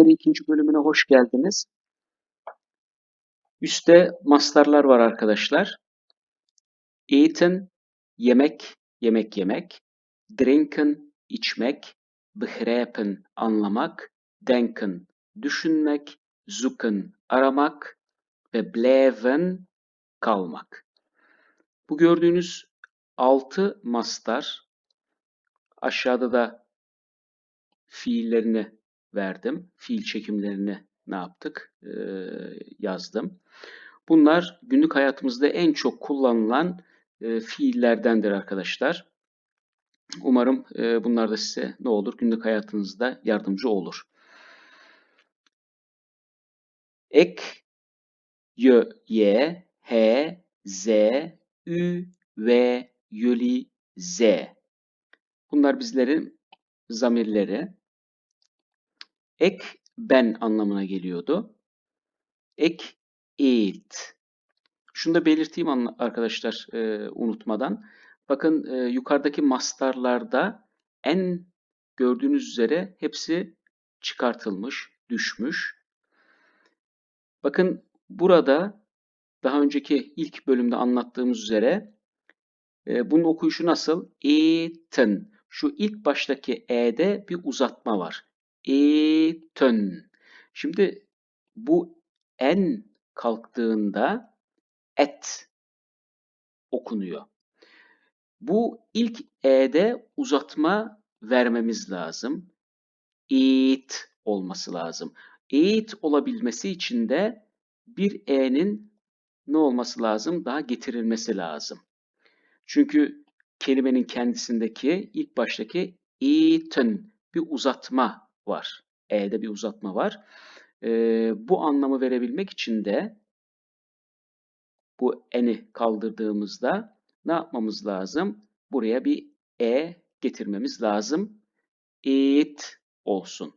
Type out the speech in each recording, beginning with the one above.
ikinci bölümüne hoş geldiniz. Üste mastarlar var arkadaşlar. Eten, yemek, yemek yemek. Drinken, içmek. Begrijpen, anlamak. Denken, düşünmek. Zoeken, aramak. Ve blijven, kalmak. Bu gördüğünüz altı mastar. Aşağıda da fiillerini verdim. Fiil çekimlerini ne yaptık? Ee, yazdım. Bunlar günlük hayatımızda en çok kullanılan e, fiillerdendir arkadaşlar. Umarım e, bunlar da size ne olur? Günlük hayatınızda yardımcı olur. Ek, yö, ye, he, z, ü, ve, yöli, z. Bunlar bizlerin zamirleri. Ek ben anlamına geliyordu. Ek it. Şunu da belirteyim arkadaşlar e, unutmadan. Bakın e, yukarıdaki mastarlarda en gördüğünüz üzere hepsi çıkartılmış, düşmüş. Bakın burada daha önceki ilk bölümde anlattığımız üzere e, bunun okuyuşu nasıl? Eaten. Şu ilk baştaki e'de bir uzatma var. Eaten. Şimdi bu en kalktığında et okunuyor. Bu ilk e'de uzatma vermemiz lazım. Eat olması lazım. Eat olabilmesi için de bir e'nin ne olması lazım? Daha getirilmesi lazım. Çünkü kelimenin kendisindeki ilk baştaki eaten bir uzatma var. E'de bir uzatma var. Ee, bu anlamı verebilmek için de bu eni kaldırdığımızda ne yapmamız lazım? Buraya bir e getirmemiz lazım. Eat olsun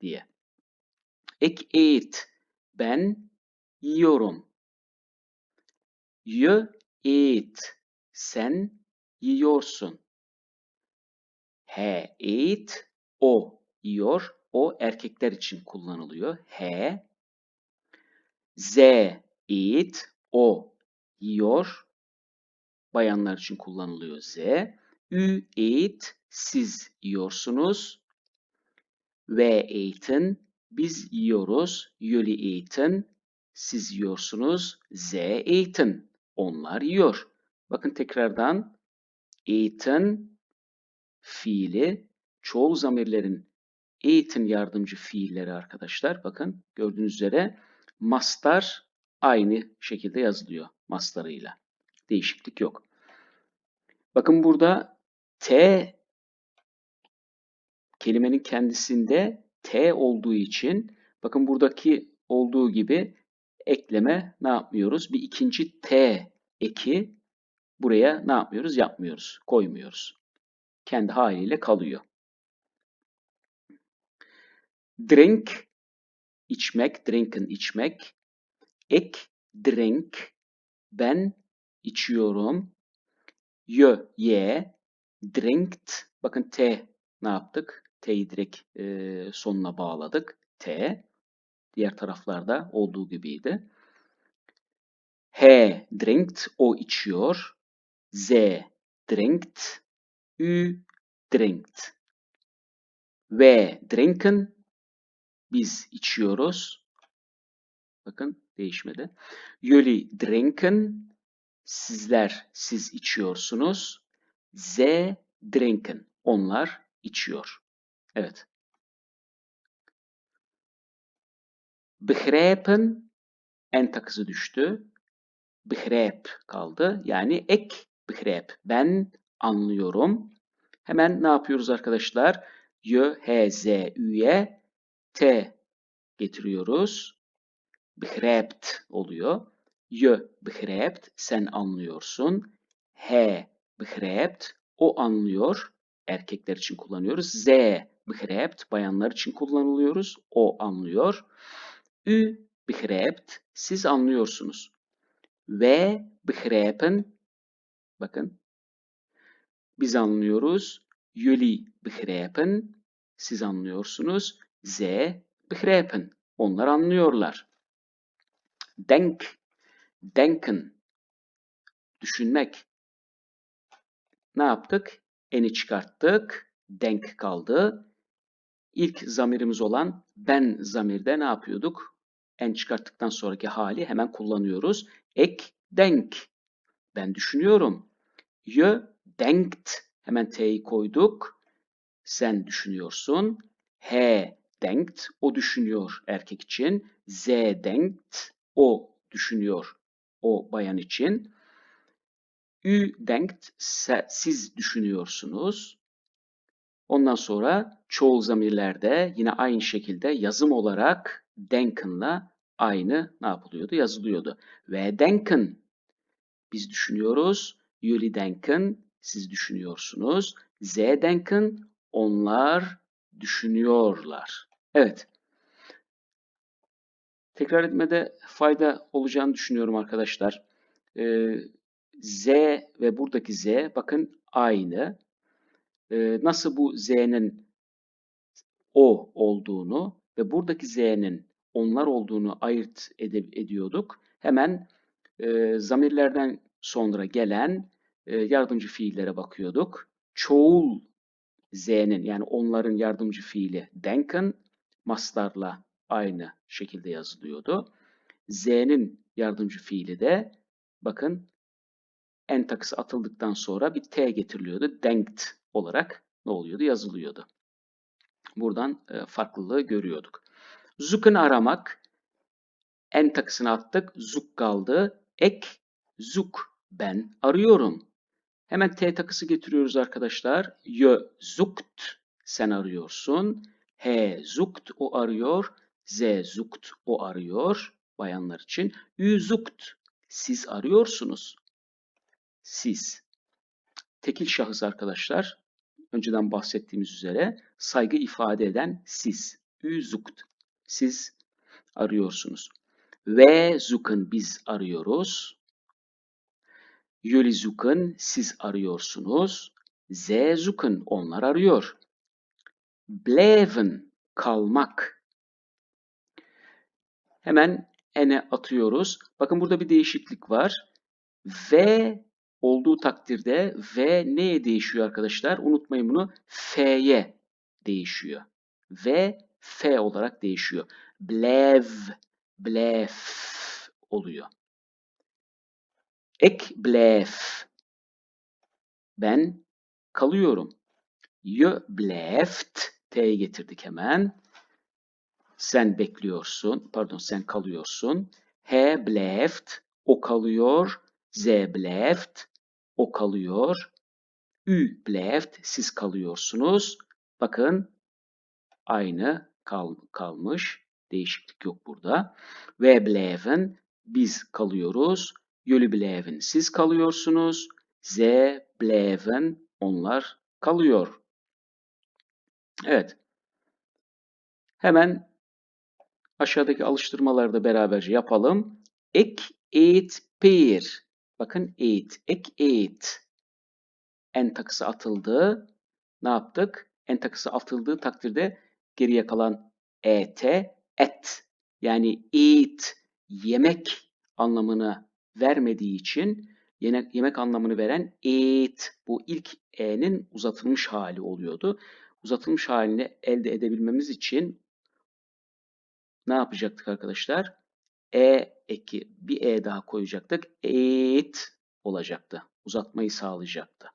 diye. Ek eat. Ben yiyorum. You eat. Sen yiyorsun. He eat. O yiyor. O erkekler için kullanılıyor. He. Z eat. O yiyor. Bayanlar için kullanılıyor Z. Ü eat. Siz yiyorsunuz. Ve eaten. Biz yiyoruz. Yuli eaten. Siz yiyorsunuz. Z eaten. Onlar yiyor. Bakın tekrardan eaten fiili çoğul zamirlerin eğitim yardımcı fiilleri arkadaşlar. Bakın gördüğünüz üzere mastar aynı şekilde yazılıyor mastarıyla. Değişiklik yok. Bakın burada T kelimenin kendisinde T olduğu için bakın buradaki olduğu gibi ekleme ne yapmıyoruz? Bir ikinci T eki buraya ne yapmıyoruz? Yapmıyoruz. Koymuyoruz. Kendi haliyle kalıyor. Drink, içmek, drinken içmek. Ek, drink, ben içiyorum. Yö, ye, drinked. Bakın T ne yaptık? T'yi direkt e, sonuna bağladık. T. Diğer taraflarda olduğu gibiydi. He, drinked, o içiyor. Z, drinked. Ü, drinked. Ve drinken, biz içiyoruz. Bakın değişmedi. Yöli drinken. Sizler, siz içiyorsunuz. Z drinken. Onlar içiyor. Evet. Begrijpen en takısı düştü. Begrijp kaldı. Yani ek begrijp. Ben anlıyorum. Hemen ne yapıyoruz arkadaşlar? Yö, he, z, üye T getiriyoruz. Begrijpt oluyor. Je begrijpt, sen anlıyorsun. He begrijpt, o anlıyor. Erkekler için kullanıyoruz. Z begrijpt, bayanlar için kullanılıyoruz. O anlıyor. Ü begrijpt, siz anlıyorsunuz. Ve begrijpen, bakın, biz anlıyoruz. Jullie begrijpen, siz anlıyorsunuz. Z begrijpen. Onlar anlıyorlar. Denk, denken. Düşünmek. Ne yaptık? Eni çıkarttık. Denk kaldı. İlk zamirimiz olan ben zamirde ne yapıyorduk? En çıkarttıktan sonraki hali hemen kullanıyoruz. Ek, denk. Ben düşünüyorum. Yö, denkt. Hemen T'yi koyduk. Sen düşünüyorsun. He, denkt. O düşünüyor erkek için. Z, denkt. O düşünüyor o bayan için. Ü, denkt. Siz düşünüyorsunuz. Ondan sonra çoğul zamirlerde yine aynı şekilde yazım olarak denken'la aynı ne yapılıyordu? Yazılıyordu. Ve denken biz düşünüyoruz. Jullie denken siz düşünüyorsunuz. Z denken onlar düşünüyorlar. Evet. Tekrar etmede fayda olacağını düşünüyorum arkadaşlar. Ee, Z ve buradaki Z bakın aynı. Ee, nasıl bu Z'nin o olduğunu ve buradaki Z'nin onlar olduğunu ayırt ed ediyorduk. Hemen e, zamirlerden sonra gelen e, yardımcı fiillere bakıyorduk. Çoğul Z'nin yani onların yardımcı fiili denken mastarla aynı şekilde yazılıyordu. Z'nin yardımcı fiili de bakın en takısı atıldıktan sonra bir T getiriliyordu. Denkt olarak ne oluyordu? Yazılıyordu. Buradan e, farklılığı görüyorduk. Zuk'un aramak. En takısını attık. Zuk kaldı. Ek. Zuk. Ben arıyorum. Hemen T takısı getiriyoruz arkadaşlar. Yö zukt. Sen arıyorsun. He zukt. O arıyor. Z zukt. O arıyor. Bayanlar için. Ü zukt. Siz arıyorsunuz. Siz. Tekil şahıs arkadaşlar önceden bahsettiğimiz üzere saygı ifade eden siz. Ü zukt. Siz arıyorsunuz. Ve zukun biz arıyoruz. Yöli zukun siz arıyorsunuz. Z zukun onlar arıyor. Bleven kalmak. Hemen ene atıyoruz. Bakın burada bir değişiklik var. Ve olduğu takdirde V neye değişiyor arkadaşlar? Unutmayın bunu. F'ye değişiyor. V F olarak değişiyor. Blev, blef oluyor. Ek blef. Ben kalıyorum. Jö bleft. T'ye getirdik hemen. Sen bekliyorsun. Pardon sen kalıyorsun. He bleft. O kalıyor. Z bleft. O kalıyor. Ü bleibt. Siz kalıyorsunuz. Bakın aynı kal, kalmış. Değişiklik yok burada. Ve bleiben. Biz kalıyoruz. Jullie bleiben. Siz kalıyorsunuz. Z bleiben. Onlar kalıyor. Evet. Hemen aşağıdaki alıştırmaları da beraberce yapalım. Ek, eet, peer. Bakın eat. Ek eat. En takısı atıldı. Ne yaptık? En takısı atıldığı takdirde geriye kalan et, et. Yani eat, yemek anlamını vermediği için yemek anlamını veren eat. Bu ilk e'nin uzatılmış hali oluyordu. Uzatılmış halini elde edebilmemiz için ne yapacaktık arkadaşlar? E eki bir E daha koyacaktık. Eat olacaktı. Uzatmayı sağlayacaktı.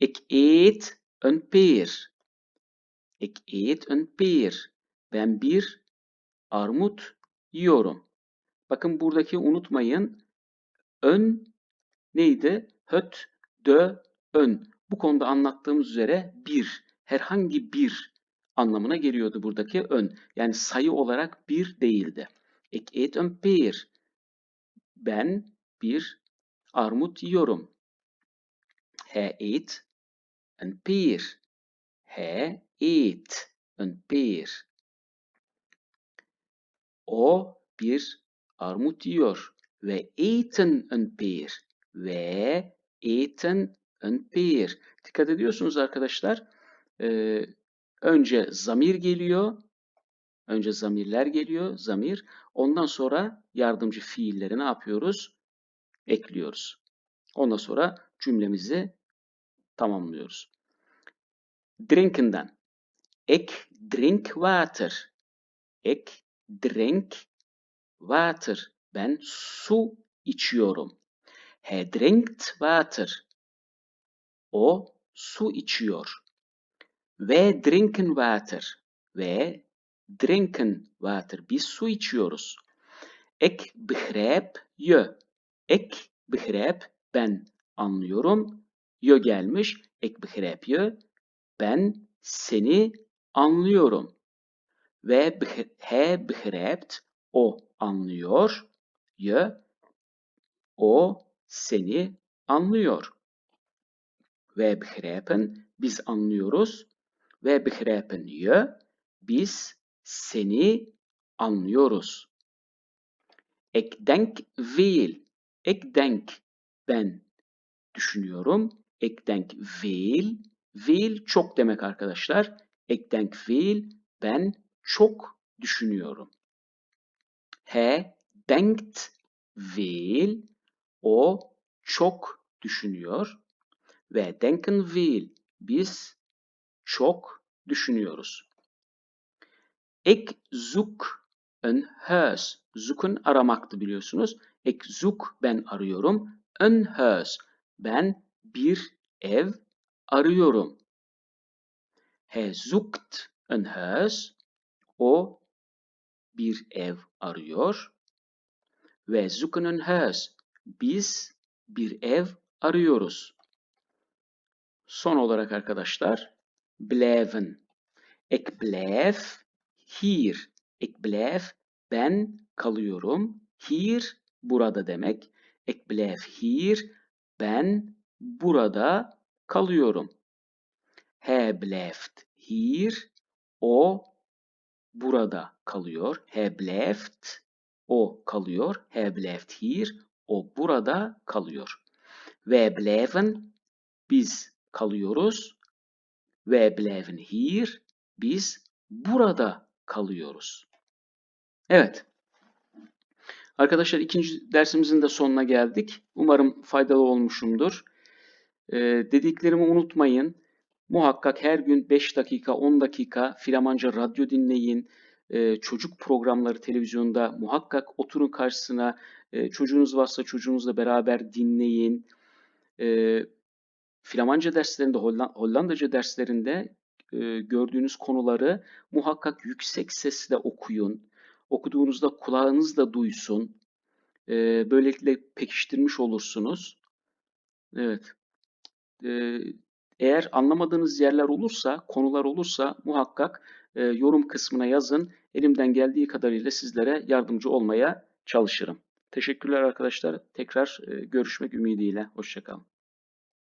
Ik eet een peer. Ik eet een peer. Ben bir armut yiyorum. Bakın buradaki unutmayın. Ön neydi? Höt, dö, ön. Bu konuda anlattığımız üzere bir, herhangi bir anlamına geliyordu buradaki ön. Yani sayı olarak bir değildi. Ik eet een peer. Ben bir armut yiyorum. Hij eet een peer. Hij eet een peer. O bir armut yiyor. We eten een peer. We eten een peer. Dikkat ediyorsunuz arkadaşlar. Ee, önce zamir geliyor. Önce zamirler geliyor, zamir. Ondan sonra yardımcı fiilleri ne yapıyoruz? Ekliyoruz. Ondan sonra cümlemizi tamamlıyoruz. Drinken'den. Ik drink water. Ik drink water. Ben su içiyorum. He drinkt water. O su içiyor. Ve drinken water. Ve drinken water. Biz su içiyoruz. Ik begrijp je. Ik begrijp ben anlıyorum. Je gelmiş. Ik begrijp je. Ben seni anlıyorum. Ve he begrijpt o anlıyor. Je o seni anlıyor. Ve begrijpen biz anlıyoruz. Ve begrijpen je biz seni anlıyoruz. Ik denk veel. Ik denk ben düşünüyorum. Ik denk veel. Veel çok demek arkadaşlar. Ik denk veel ben çok düşünüyorum. He denkt veel. O çok düşünüyor. Ve denken veel. Biz çok düşünüyoruz. Ik zoek een huis. Zoeken aramaktı biliyorsunuz. Ik zoek ben arıyorum. Een huis. Ben bir ev arıyorum. He zoekt een huis. O bir ev arıyor. Ve zoeken een huis. Biz bir ev arıyoruz. Son olarak arkadaşlar blijven. Ik blijf hier. Ik blijf ben kalıyorum. Hier burada demek. Ik blijf hier ben burada kalıyorum. He blijft hier o burada kalıyor. He blijft o kalıyor. He blijft hier o burada kalıyor. Ve blijven biz kalıyoruz. Ve blijven hier biz burada kalıyoruz. Evet. Arkadaşlar ikinci dersimizin de sonuna geldik. Umarım faydalı olmuşumdur. Ee, dediklerimi unutmayın. Muhakkak her gün 5 dakika, 10 dakika Flamanca radyo dinleyin. Ee, çocuk programları televizyonda muhakkak oturun karşısına. Ee, çocuğunuz varsa çocuğunuzla beraber dinleyin. Ee, Flamanca derslerinde, Hollandaca derslerinde e, gördüğünüz konuları muhakkak yüksek sesle okuyun. Okuduğunuzda kulağınız da duysun. E, böylelikle pekiştirmiş olursunuz. Evet. E, eğer anlamadığınız yerler olursa, konular olursa muhakkak yorum kısmına yazın. Elimden geldiği kadarıyla sizlere yardımcı olmaya çalışırım. Teşekkürler arkadaşlar. Tekrar görüşmek ümidiyle. Hoşçakalın.